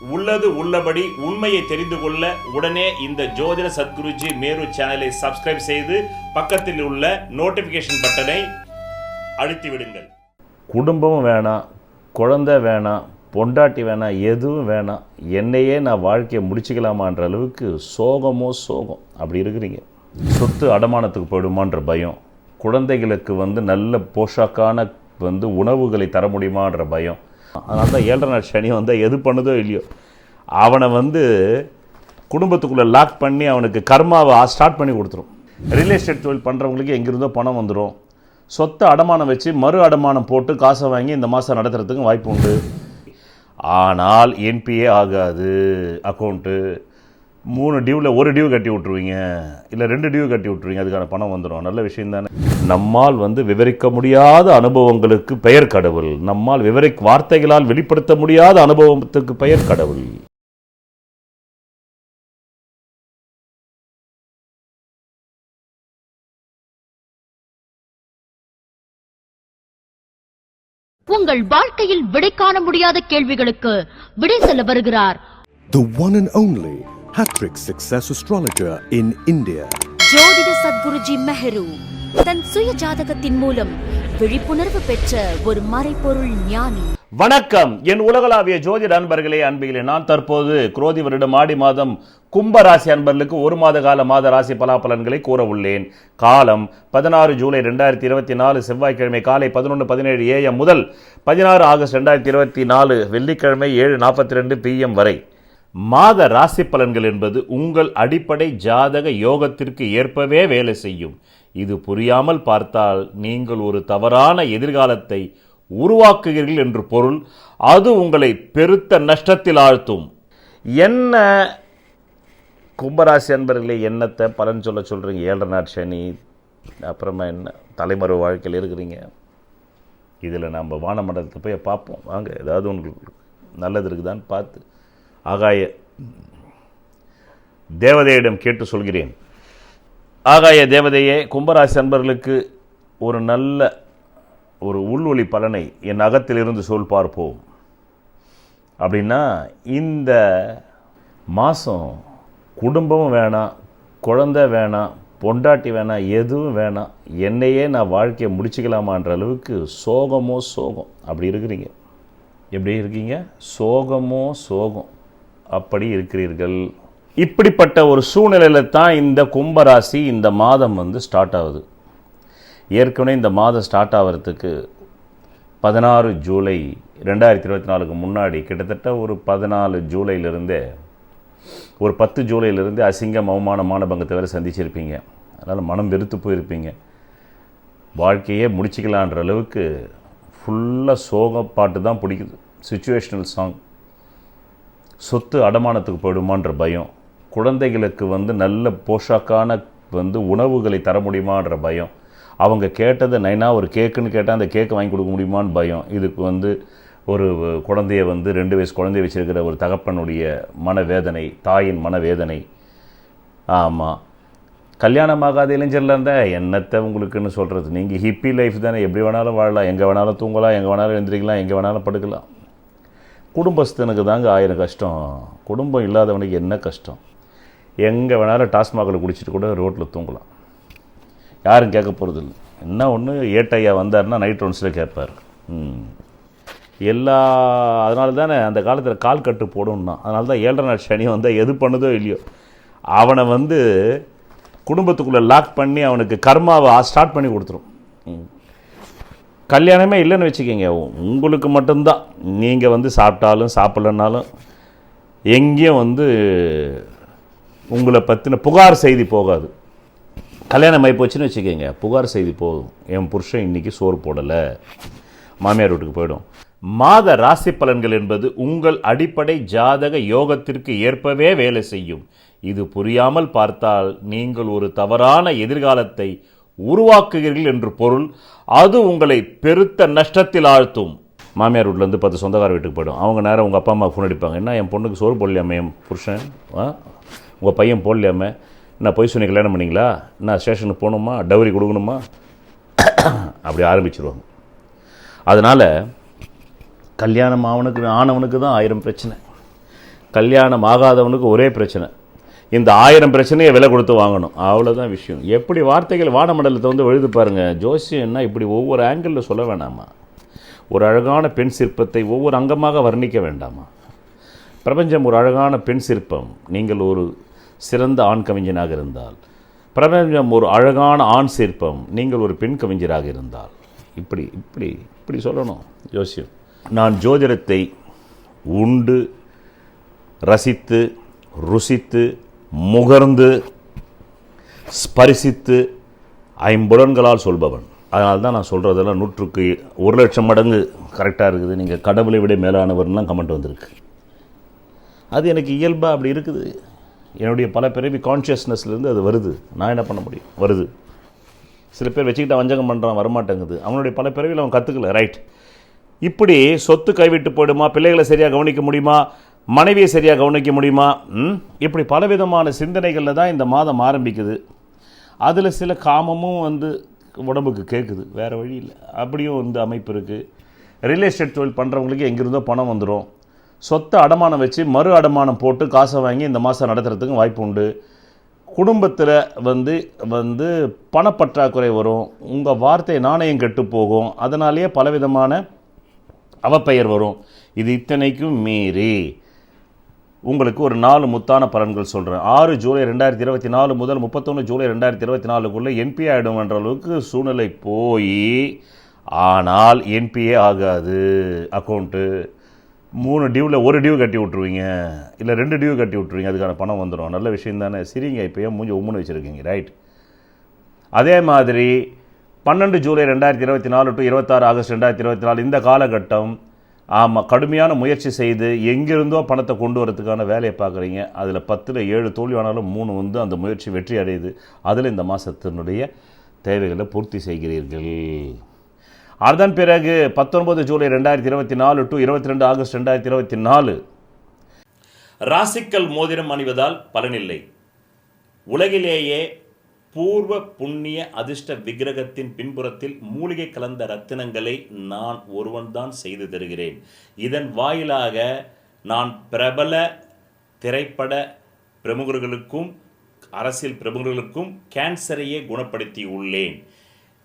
உள்ளது உள்ளபடி உண்மையை தெரிந்து கொள்ள உடனே இந்த ஜோதிட சத்குருஜி மேரு சேனலை சப்ஸ்கிரைப் செய்து பக்கத்தில் உள்ள நோட்டிஃபிகேஷன் பட்டனை அழுத்தி விடுங்கள். குடும்பமும் வேணாம் குழந்தை வேணாம் பொண்டாட்டி வேணாம் எதுவும் வேணாம் என்னையே நான் வாழ்க்கையை முடிச்சுக்கலாமான்ற அளவுக்கு சோகமோ சோகம். அப்படி இருக்கிறீங்க. சொத்து அடமானத்துக்கு போயிடுமான்ற பயம். குழந்தைகளுக்கு வந்து நல்ல போஷாக்கான வந்து உணவுகளை தர முடியுமான்ற பயம். அதனால தான் ஏழரை நாள் சனி வந்தால் எது பண்ணுதோ இல்லையோ. அவனை வந்து குடும்பத்துக்குள்ளே லாக் பண்ணி அவனுக்கு கர்மாவை ஸ்டார்ட் பண்ணி கொடுத்துரும். ரியல் எஸ்டேட் தொழில் பண்ணுறவங்களுக்கு எங்கிருந்தோ பணம் வந்துடும் சொத்தை அடமானம் வச்சு மறு அடமானம் போட்டு காசை வாங்கி இந்த மாதம் நடத்துறதுக்கும் வாய்ப்பு உண்டு. ஆனால் என்பிஏ ஆகாது. அக்கௌண்ட்டு மூணு டியூவில் ஒரு டியூ கட்டி விட்ருவீங்க இல்லை ரெண்டு டியூ கட்டி விட்ருவீங்க அதுக்கான பணம் வந்துடும் நல்ல விஷயம் தானே. நம்மால் வந்து விவரிக்க முடியாத அனுபவங்களுக்கு பெயர் கடவுள். நம்மால் விவரி வார்த்தைகளால் வெளிப்படுத்த முடியாத அனுபவத்துக்கு பெயர் கடவுள். உங்கள் வாழ்க்கையில் விடை காண முடியாத கேள்விகளுக்கு விடை சொல்ல வருகிறார். The one and only hat-trick success astrologer in India. ஜோதிட சத்குருஜி மெஹரு. தன் சுய ஜாதகத்தின் மூலம் விழிப்புணர்வு பெற்ற ஒரு மறைபொருள் ஞானி. வணக்கம். என் உலகளாவிய ஜோதிட அன்பர்களே அன்பிகளே நான் தற்போது குரோதி வருடம் ஆடி மாதம் கும்ப ராசி அன்பர்களுக்கு ஒரு மாத கால மாத ராசி பலாபலன்களை கூற உள்ளேன். காலம் பதினாறு ஜூலை ரெண்டாயிரத்தி இருபத்தி நாலு செவ்வாய்க்கிழமை காலை பதினொன்று பதினேழு ஏஎம் முதல் பதினாறு ஆகஸ்ட் ரெண்டாயிரத்தி இருபத்தி நாலு வெள்ளிக்கிழமை ஏழு நாற்பத்தி ரெண்டு பிஎம் வரை. மாத ராசி பலன்கள் என்பது உங்கள் அடிப்படை ஜாதக யோகத்திற்கு ஏற்பவே வேலை செய்யும். இது புரியாமல் பார்த்தால் நீங்கள் ஒரு தவறான எதிர்காலத்தை உருவாக்குகிறீர்கள் என்று பொருள். அது உங்களை பெருத்த நஷ்டத்தில் ஆழ்த்தும். என்ன கும்பராசி அன்பர்களே என்னத்தை பலன் சொல்ல சொல்கிறீங்க ஏழரை நாட் சனி அப்புறமா என்ன? தலைமறை வாழ்க்கையில் இருக்கிறீங்க. இதில் நம்ம வானமண்டலத்தை போய் பார்ப்போம். வாங்க ஏதாவது உங்களுக்கு நல்லது இருக்குதான்னு பார்த்து ஆகாய தேவதையிடம் கேட்டு சொல்கிறேன். ஆகாய தேவதையே கும்பராசி அன்பர்களுக்கு ஒரு நல்ல ஒரு உள்வொளி பலனை என் அகத்திலிருந்து சொல் பார்ப்போம். அப்படின்னா இந்த மாதம் குடும்பமும் வேணாம் குழந்தை வேணாம் பொண்டாட்டி வேணாம் எதுவும் வேணாம் என்னையே நான் வாழ்க்கையை முடிச்சுக்கலாமான்ற அளவுக்கு சோகமோ சோகம். அப்படி இருக்கிறீங்க. எப்படி இருக்கீங்க? சோகமோ சோகம். அப்படி இருக்கிறீர்கள். இப்படிப்பட்ட ஒரு சூழ்நிலையில் தான் இந்த கும்பராசி இந்த மாதம் வந்து ஸ்டார்ட் ஆகுது. ஏற்கனவே இந்த மாதம் ஸ்டார்ட் ஆகிறதுக்கு பதினாறு ஜூலை ரெண்டாயிரத்தி இருபத்தி நாலுக்கு முன்னாடி கிட்டத்தட்ட ஒரு பதினாலு ஜூலையிலிருந்தே ஒரு பத்து ஜூலையிலிருந்து அசிங்கம் அவமானமான மானபங்கத்தை வேறு சந்திச்சிருப்பீங்க. அதனால் மனம் வெறுத்து போயிருப்பீங்க. வாழ்க்கையே முடிச்சிக்கலான்ற அளவுக்கு ஃபுல்லாக சோக பாட்டு தான் பிடிக்குது. சுச்சுவேஷனல் சாங் சொத்து அடமானத்துக்கு போயிடுமான்ற பயம். குழந்தைகளுக்கு வந்து நல்ல போஷாக்கான வந்து உணவுகளை தர முடியுமான்ற பயம். அவங்க கேட்டதை நைனா ஒரு கேக்குன்னு கேட்டால் அந்த கேக்கு வாங்கி கொடுக்க முடியுமான்னு பயம். இதுக்கு வந்து ஒரு குழந்தைய வந்து ரெண்டு வயசு குழந்தைய வச்சிருக்கிற ஒரு தகப்பனுடைய மனவேதனை தாயின் மனவேதனை. ஆமாம் கல்யாணம் ஆகாத இளைஞரில் இருந்தால் என்னத்தை உங்களுக்குன்னு சொல்கிறது நீங்கள் ஹிப்பி லைஃப் தானே. எப்படி வேணாலும் வாழலாம். எங்கே வேணாலும் தூங்கலாம். எங்கே வேணாலும் எழுந்திரிக்கலாம். எங்கே வேணாலும் படுக்கலாம். குடும்பஸ்தனுக்கு தாங்க ஆயிரம் கஷ்டம். குடும்பம் இல்லாதவனுக்கு என்ன கஷ்டம்? எங்கே வேணாலும் டாஸ்மாகில் குடிச்சிட்டு கூட ரோட்டில் தூங்கலாம். யாரும் கேட்க போகிறது இல்லை என்ன ஒன்று ஏட்டையா வந்தாருன்னா நைட் ரவுண்ட்ஸில் கேட்பார். எல்லா அதனால தானே அந்த காலத்தில் கால் கட்டு போடும்னா. அதனால தான் ஏழரை நாள் சனி வந்தால் எது பண்ணுதோ இல்லையோ. அவனை வந்து குடும்பத்துக்குள்ளே லாக் பண்ணி அவனுக்கு கர்மாவை ஸ்டார்ட் பண்ணி கொடுத்துரும். கல்யாணமே இல்லைன்னு வச்சுக்கோங்க. உங்களுக்கு மட்டும்தான். நீங்கள் வந்து சாப்பிட்டாலும் சாப்பிட்லனாலும் எங்கேயும் வந்து உங்களை பற்றின புகார் செய்தி போகாது. கல்யாணம் ஆகி போச்சுன்னு வச்சுக்கோங்க புகார் செய்தி போகும் என் புருஷன் இன்றைக்கி சோறு போடலை. மாமியார் வீட்டுக்கு போயிடும். மாத ராசி பலன்கள் என்பது உங்கள் அடிப்படை ஜாதக யோகத்திற்கு ஏற்பவே வேலை செய்யும். இது புரியாமல் பார்த்தால் நீங்கள் ஒரு தவறான எதிர்காலத்தை உருவாக்குகிறீர்கள் என்று பொருள். அது உங்களை பெருத்த நஷ்டத்தில் ஆழ்த்தும். மாமியார் வீட்டிலேருந்து பத்து சொந்தக்கார வீட்டுக்கு போய்டும். அவங்க நேரம் உங்கள் அப்பா அம்மா ஃபோன் அடிப்பாங்க. என்ன என் பொண்ணுக்கு சோறு போடலையாமே என் புருஷன்? உங்கள் பையன் போடலையாமே? நான் பொய் சொன்னி கல்யாணம் பண்ணீங்களா? என்ன ஸ்டேஷனுக்கு போகணுமா? டவுரி கொடுக்கணுமா? அப்படி ஆரம்பிச்சிருவாங்க. அதனால் கல்யாணம் ஆவனுக்கு ஆனவனுக்கு தான் ஆயிரம் பிரச்சனை. கல்யாணம் ஆகாதவனுக்கு ஒரே பிரச்சனை. இந்த ஆயிரம் பிரச்சனையை விலை கொடுத்து வாங்கணும். அவ்வளோதான் விஷயம். எப்படி வார்த்தைகள் வானமண்டலத்தை வந்து எழுது பாருங்க. ஜோசியம்னா இப்படி ஒவ்வொரு ஆங்கிளில் சொல்ல வேணாமா? ஒரு அழகான பெண் சிற்பத்தை ஒவ்வொரு அங்கமாக வர்ணிக்க வேண்டாமா? பிரபஞ்சம் ஒரு அழகான பெண் சிற்பம். நீங்கள் ஒரு சிறந்த ஆண் கவிஞனாக இருந்தால். பிரபஞ்சம் ஒரு அழகான ஆண் சிற்பம். நீங்கள் ஒரு பெண் கவிஞராக இருந்தால். இப்படி இப்படி இப்படி சொல்லணும் ஜோசியம். நான் ஜோதிடத்தை உண்டு ரசித்து ருசித்து முகர்ந்து ஸ்பரிசித்து ஐம்புலன்களால் சொல்பவன். அதனால தான் நான் சொல்கிறதெல்லாம் நூற்றுக்கு ஒரு லட்சம் மடங்கு கரெக்டாக இருக்குது. நீங்கள் கடவுளை விட மேலானவர்லாம் கமெண்ட் வந்திருக்கு. அது எனக்கு இயல்பாக அப்படி இருக்குது. என்னுடைய பல பிறவி கான்ஷியஸ்னஸ்லேருந்து அது வருது. நான் என்ன பண்ண முடியும்? வருது. சில பேர் வச்சுக்கிட்டு வஞ்சகம் பண்ணுறான் வரமாட்டேங்குது. அவனுடைய பல பிறவியில் அவன் கற்றுக்கல ரைட் இப்படி சொத்து கைவிட்டு போயிடுமா? பிள்ளைகளை சரியாக கவனிக்க முடியுமா? மனைவியை சரியாக கவனிக்க முடியுமா? ம்? இப்படி பலவிதமான சிந்தனைகளில் தான் இந்த மாதம் ஆரம்பிக்குது. அதில் சில காமமும் வந்து உடம்புக்கு கேட்குது வேறு வழி இல்லை. அப்படியும் வந்து அமைப்பு இருக்குது ரியல் எஸ்டேட் தொழில் பண்ணுறவங்களுக்கு எங்கேருந்தோ பணம் வந்துடும் சொத்தை அடமானம் வச்சு மறு அடமானம் போட்டு காசை வாங்கி இந்த மாதம் நடத்துறதுக்கு வாய்ப்பு உண்டு. குடும்பத்தில் வந்து வந்து பணப்பற்றாக்குறை வரும். உங்கள் வார்த்தை நாணயம் கெட்டு போகும். அதனாலேயே பலவிதமான அவப்பெயர் வரும். இது இத்தனைக்கும் மீறி. உங்களுக்கு ஒரு நாலு முத்தான பலன்கள் சொல்கிறேன் ஆறு ஜூலை ரெண்டாயிரத்தி இருபத்தி நாலு முதல் முப்பத்தொன்று ஜூலை ரெண்டாயிரத்தி இருபத்தி நாலுக்குள்ளே என்பிஏ ஆகிடும்ன்ற அளவுக்கு சூழ்நிலை போய் ஆனால் என்பிஏ ஆகாது. அக்கௌண்ட்டு மூணு டியூவில் ஒரு டியூ கட்டி விட்ருவீங்க இல்லை ரெண்டு டியூ கட்டி விட்ருவீங்க அதுக்கான பணம் வந்துடும் நல்ல விஷயம் தானே. சரிங்க. இப்போயே மூஞ்சி உம்முன்னு வச்சுருக்கீங்க? ரைட் அதே மாதிரி பன்னெண்டு ஜூலை ரெண்டாயிரத்தி இருபத்தி நாலு டு இருபத்தாறு ஆகஸ்ட் ரெண்டாயிரத்தி இருபத்தி நாலு இந்த காலகட்டம் ஆமாம் கடுமையான முயற்சி செய்து எங்கிருந்தோ பணத்தை கொண்டு வரதுக்கான வேலையை பார்க்குறீங்க. அதில் பத்தில் ஏழு தோல்வியானாலும் மூணு வந்து அந்த முயற்சி வெற்றி அடையுது. அதில் இந்த மாதத்தினுடைய தேவைகளை பூர்த்தி செய்கிறீர்கள். அதன் பிறகு பத்தொன்பது ஜூலை ரெண்டாயிரத்தி இருபத்தி நாலு டு இருபத்தி ரெண்டு ஆகஸ்ட் ரெண்டாயிரத்தி இருபத்தி நாலு. ராசிக்கல் மோதிரம் அணிவதால் பலனில்லை. உலகிலேயே பூர்வ புண்ணிய அதிர்ஷ்ட விக்கிரகத்தின் பின்புறத்தில் மூலிகை கலந்த ரத்தினங்களை நான் ஒருவன்தான் செய்து தருகிறேன். இதன் வாயிலாக நான் பிரபல திரைப்பட பிரமுகர்களுக்கும் அரசியல் பிரமுகர்களுக்கும் கேன்சரையே குணப்படுத்தி உள்ளேன்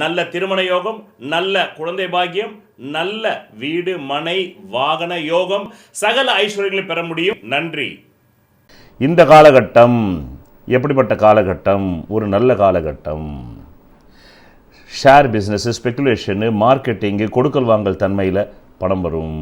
நல்ல திருமண யோகம் நல்ல குழந்தை பாக்கியம் நல்ல வீடு மனை வாகன யோகம். சகல ஐஸ்வர்யங்களை பெற முடியும். நன்றி. இந்த காலகட்டம் எப்படிப்பட்ட காலகட்டம்? ஒரு நல்ல காலகட்டம். ஷேர் பிஸ்னஸ் ஸ்பெக்குலேஷனு மார்க்கெட்டிங்கு கொடுக்கல் வாங்கல் தன்மையில் பணம் வரும்.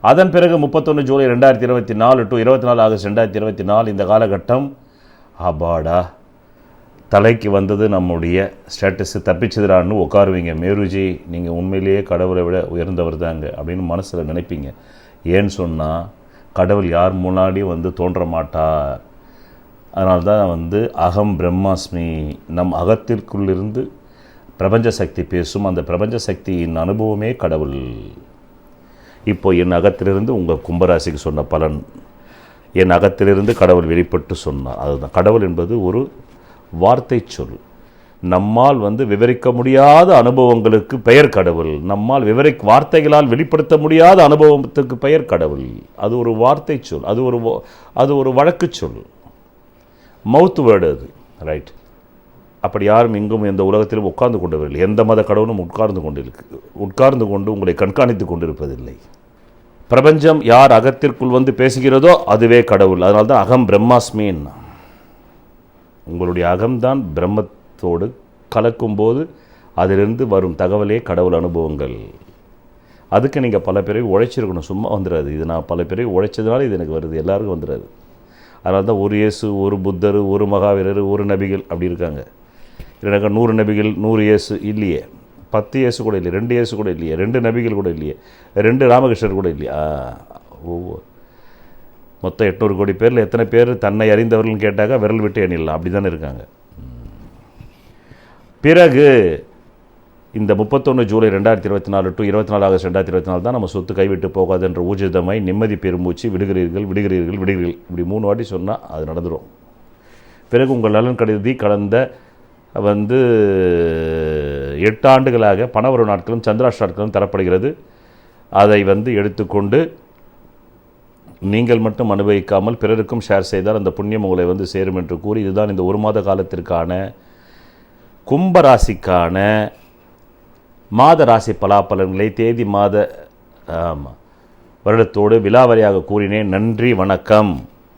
அதன் பிறகு முப்பத்தொன்று ஜூலை ரெண்டாயிரத்தி இருபத்தி நாலு டு இருபத்தி நாலு ஆகஸ்ட் ரெண்டாயிரத்தி இருபத்தி நாலு இந்த காலகட்டம் அபாடா. தலைக்கு வந்தது நம்முடைய ஸ்டேட்டஸு. தப்பிச்சதுடான்னு உட்காருவீங்க மேருஜி நீங்கள் உண்மையிலேயே கடவுளை விட உயர்ந்தவர் தாங்க அப்படின்னு மனசில் நினைப்பீங்க. ஏன்னு சொன்னால் கடவுள் யார் முன்னாடியும் வந்து தோன்ற மாட்டார்? அதனால தான் வந்து அகம் பிரம்மாஸ்மி நம் அகத்திற்குள்ளிருந்து பிரபஞ்ச சக்தி பேசும் அந்த பிரபஞ்ச சக்தியின் அனுபவமே கடவுள். இப்போ என் அகத்திலிருந்து உங்கள் கும்பராசிக்கு சொன்ன பலன். என் அகத்திலிருந்து கடவுள் வெளிப்பட்டு சொன்னார். அதுதான். கடவுள் என்பது ஒரு வார்த்தை சொல் நம்மால் வந்து விவரிக்க முடியாத அனுபவங்களுக்கு பெயர் கடவுள். நம்மால் விவரி வார்த்தைகளால் வெளிப்படுத்த முடியாத அனுபவத்துக்கு பெயர் கடவுள். அது ஒரு வார்த்தை சொல் அது ஒரு அது ஒரு வழக்கு சொல் மவுத் வேர்டு அது. ரைட் அப்படி யாரும் இங்கும் எந்த உலகத்திலும் உட்கார்ந்து கொண்டவர்கள் எந்த மத கடவுளும் உட்கார்ந்து கொண்டிருக்கு உட்கார்ந்து கொண்டு உங்களை கண்காணித்து கொண்டிருப்பதில்லை. பிரபஞ்சம் யார் அகத்திற்குள் வந்து பேசுகிறதோ அதுவே கடவுள். அதனால்தான் அகம் பிரம்மாஸ்மின்னா உங்களுடைய அகம்தான் பிரம்மத்தோடு கலக்கும்போது அதிலிருந்து வரும் தகவலே கடவுள் அனுபவங்கள். அதுக்கு நீங்கள் பல பேரை உழைச்சிருக்கணும். சும்மா வந்துடாது இது நான் பல பேரை உழைச்சதுனால இது எனக்கு வருது. எல்லாருக்கும் வந்துடாது அதனால தான் ஒரு இயேசு ஒரு புத்தர் ஒரு மகாவீரர் ஒரு நபிகள் அப்படி இருக்காங்க. இல்லைனாக்கா நூறு நபிகள் நூறு இயேசு இல்லையே. பத்து இயேசு கூட இல்லையே. ரெண்டு இயேசு கூட இல்லையே. ரெண்டு நபிகள் கூட இல்லையே. ரெண்டு ராமகிருஷ்ணர் கூட இல்லையா. ஒவ்வொரு மொத்தம் எட்நூறு கோடி பேரில் எத்தனை பேர் தன்னை அறிந்தவர்கள்னு கேட்டாக்கா விரல் விட்டு எண்ணிடலாம். அப்படி தானே இருக்காங்க பிறகு இந்த முப்பத்தொன்று ஜூலை ரெண்டாயிரத்தி இருபத்தி நாலு டு இருபத்தி நாலு ஆகஸ்ட் ரெண்டாயிரத்தி இருபத்தி நாலு தான் நம்ம சொத்து கைவிட்டு போகாது என்ற ஊர்ஜிதமாய் நிம்மதி பெருமூச்சு விடுகிறீர்கள் விடுகிறீர்கள் விடுகிறீர்கள் இப்படி மூணு வாட்டி சொன்னால் அது நடந்துடும் பிறகு உங்கள் நலன் கருதி கடந்த வந்து எட்டு ஆண்டுகளாக பணவரவு நாட்களும் சந்திராஷ்ட நாட்களும் தரப்படுகிறது. அதை வந்து எடுத்துக்கொண்டு நீங்கள் மட்டும் அனுபவிக்காமல் பிறருக்கும் ஷேர் செய்தால் அந்த புண்ணியம் உங்களை வந்து சேரும் என்று கூறி இதுதான் இந்த ஒரு மாத காலத்திற்கான கும்பராசிக்கான மாத ராசி பலாபலன்களை தேதி மாத ஆமாம் வருடத்தோடு விலாவரியாக கூறினேன். நன்றி வணக்கம்.